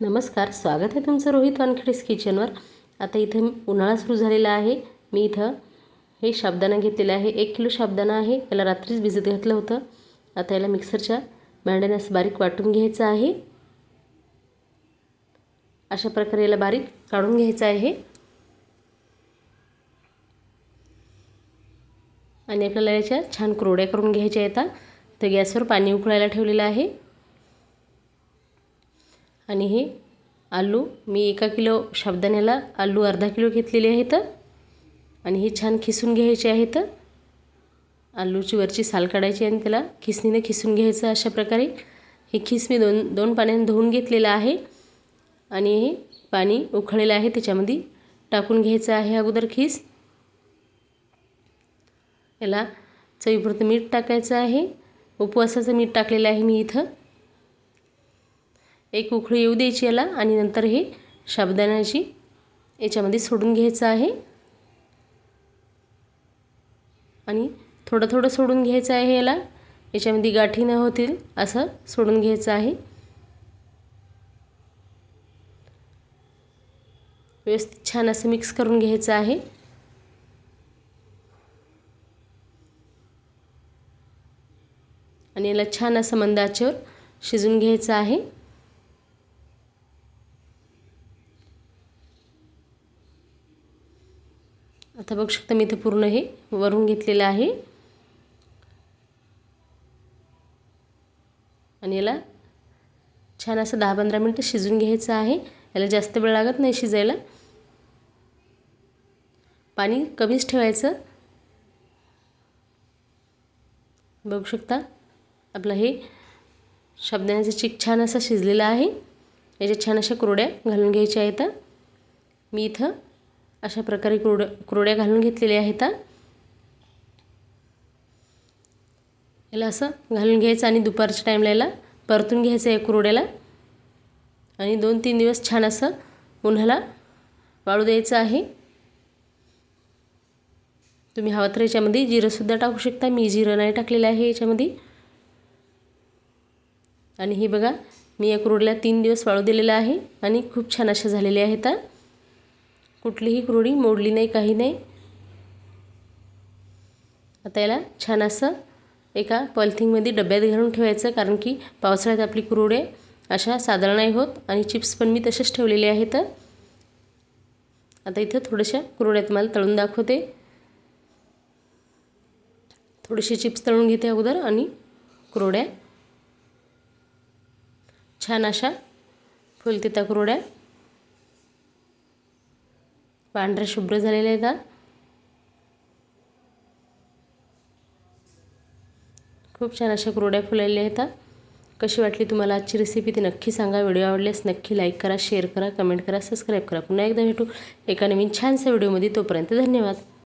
नमस्कार स्वागत आहे तुमचं रोहित वानखेडेस किचनवर. आता इथं उन्हाळा सुरू झालेला आहे. मी इथं हे शाबदाना घेतलेलं आहे. एक किलो शाबदाना आहे. याला रात्रीच भिजत घातलं होतं. आता याला मिक्सरच्या भांड्याने असं बारीक वाटून घ्यायचं आहे. अशा प्रकारे याला बारीक काढून घ्यायचं आहे. आणि आपल्याला याच्या छान कुरड्या करून घ्यायच्या येतात तर गॅसवर पाणी उकळायला ठेवलेलं आहे. आणि हे आलू मी एका किलो शाबदाण्याला आलू अर्धा किलो घेतलेले आहेत. आणि हे छान खिसून घ्यायचे आहेत. आलूची वरची साल काढायची आणि त्याला खिसणीने खिसून घ्यायचं अशा प्रकारे. हे खिस मी दोन दोन पाण्याने धुवून घेतलेलं आहे. आणि हे पाणी उखळलेलं आहे त्याच्यामध्ये टाकून घ्यायचं आहे अगोदर खिस. याला चवीपुरतं मीठ टाकायचं आहे. उपवासाचं मीठ टाकलेलं आहे मी इथं. एक उकळी येऊ द्यायची याला आणि नंतर हे साबुदाण्याची याच्यामध्ये सोडून घ्यायचं आहे. आणि थोडं थोडं सोडून घ्यायचं आहे याला. याच्यामध्ये गाठी न होतील असं सोडून घ्यायचं आहे. व्यवस्थित छान असं मिक्स करून घ्यायचं आहे. आणि याला छान असं मंद आचेवर शिजून घ्यायचं आहे. आता बघू शकता मी इथे पूर्ण हे वरून घेतलेलं आहे. आणि याला छान असं दहा पंधरा मिनटं शिजून घ्यायचं आहे. याला जास्त वेळ लागत नाही शिजायला. पाणी कमीच ठेवायचं. बघू शकता आपलं हे शाबदाण्याचं चिक छान असा शिजलेला आहे. याच्यात छान अशा कुरड्या घालून घ्यायच्या आहेत. मी इथं अशा प्रकारे कुरड्या कुरड्या घालून घेतलेल्या आहेत. याला असं घालून घ्यायचं आणि दुपारच्या टाईमला याला परतून घ्यायचं आहे कुरड्याला. आणि दोन तीन दिवस छान असं उन्हाला वाळू द्यायचं आहे. तुम्ही हवं तर याच्यामध्ये जिरंसुद्धा टाकू शकता. मी जिरं नाही टाकलेलं आहे याच्यामध्ये. आणि हे बघा मी या कुरडीला तीन दिवस वाळू दिलेला आहे. आणि खूप छान अशा झालेल्या आहेत. कुठलीही क्रोडी मोडली नाही काही नाही. आता याला छान असं एका पॉलिथिनमध्ये डब्यात घालून ठेवायचं कारण की पावसाळ्यात आपली कुरडे अशा साधारण नाही होत आणि चिप्स पण मी तसेच ठेवलेले आहेत. आता इथं थोड्याशा कुरड्या तुम्हाला तळून दाखवते. थोडेसे चिप्स तळून घेते अगोदर आणि कुरड्या. छान अशा फुलते त्या कुरड्या. पांढऱ्या शुभ्र झालेले आहेत खूप छान अशा कुरड्या फुललेल्या आहेत कशी वाटली तुम्हाला आजची रेसिपी ती नक्की सांगा. व्हिडिओ आवडल्यास नक्की लाईक करा शेअर करा कमेंट करा सबस्क्राईब करा. पुन्हा एकदा भेटू एका नवीन छानशा व्हिडिओमध्ये तोपर्यंत धन्यवाद.